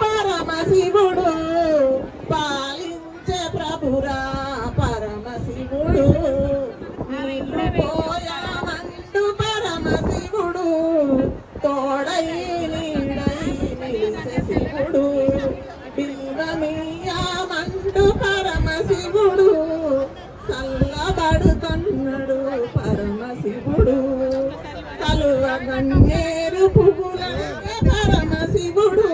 పరమశివుడు పాలించే ప్రభురా పరమశివుడు. పోయామంటూ పరమశివుడు తోడై శివుడు. బిల్వమీయమంటూ పరమశివుడు. చల్లబడుతున్నాడు పరమశివుడు కలువ గన్నేరు పువ్వుల పరమశివుడు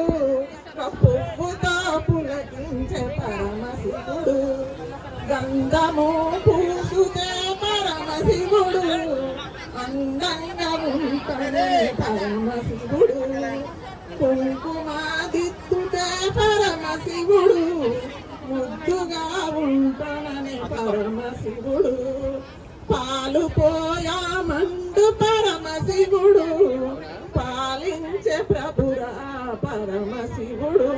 ఒక పువ్వుతో పులకించే పరమశివుడు గంధము పూసుతే పరమశివుడు అందంగా ఉంటాడే పరమశివుడు కుంకుమ దిత్తుతే పరమశివుడు ముద్దుగా ఉంటానని పరమశివుడు పాలు పోయామండు పరమశివుడు. పాలించే ప్రభురా పరమశివుడు.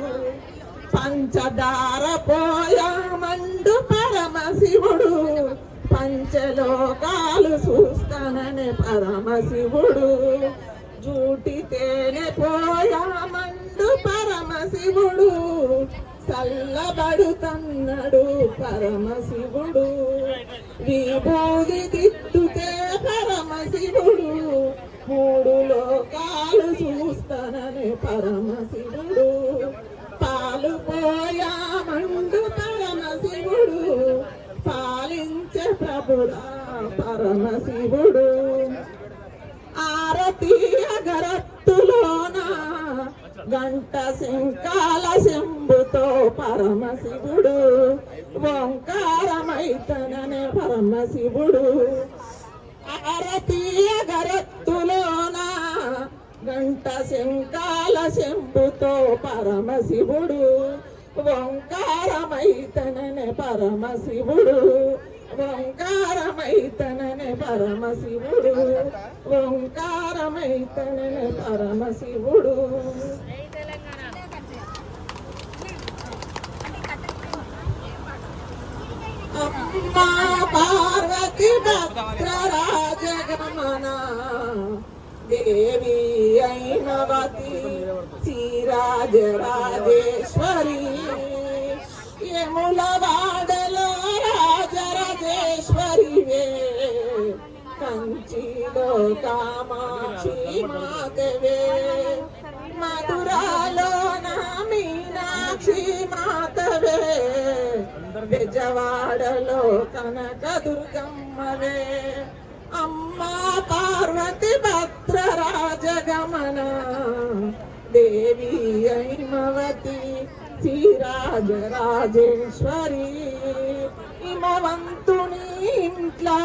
పంచదార పోయామండు పరమశివుడు. పంచలోకాలు చూస్తానని పరమశివుడు. జూటి తేనె పోయామండు పరమశివుడు. చల్లబడుతున్నాడు పరమశివుడు. విభూది తిట్టుతే పరమశివుడు. మూడు లోకాలు చూస్తానని పరమశివుడు. పాలు పోయామండు పరమశివుడు. పాలించే ప్రభుడా పరమశివుడు. ఆరతీయ గరత్తులో గంట శంకాల శంభుతో పరమశివుడు ఓంకారమైతననే పరమశివుడు. ఆరతీయ గరత్తులోన గంట శంకాల శంభుతో పరమశివుడు ఓంకారమైతననే పరమశివుడు ఓంకారమైతననే పరమశివుడు ఓంకారమైతననే పరమశివుడు. అమ్మా పార్వతి భద్రరాజగమన దేవి అయినవతి శ్రీరాజరాజేశ్వరి యముల వాడలో రాజరాజేశ్వరివే కంచిలో కామాక్షి మాతవే వాడలో కనక దుర్గమ్మలే అమ్మా పార్వతి భద్ర రాజగమన. దేవి హైమవతి శ్రీరాజ రాజేశ్వరి. ఇమవంతుని ఇంట్లా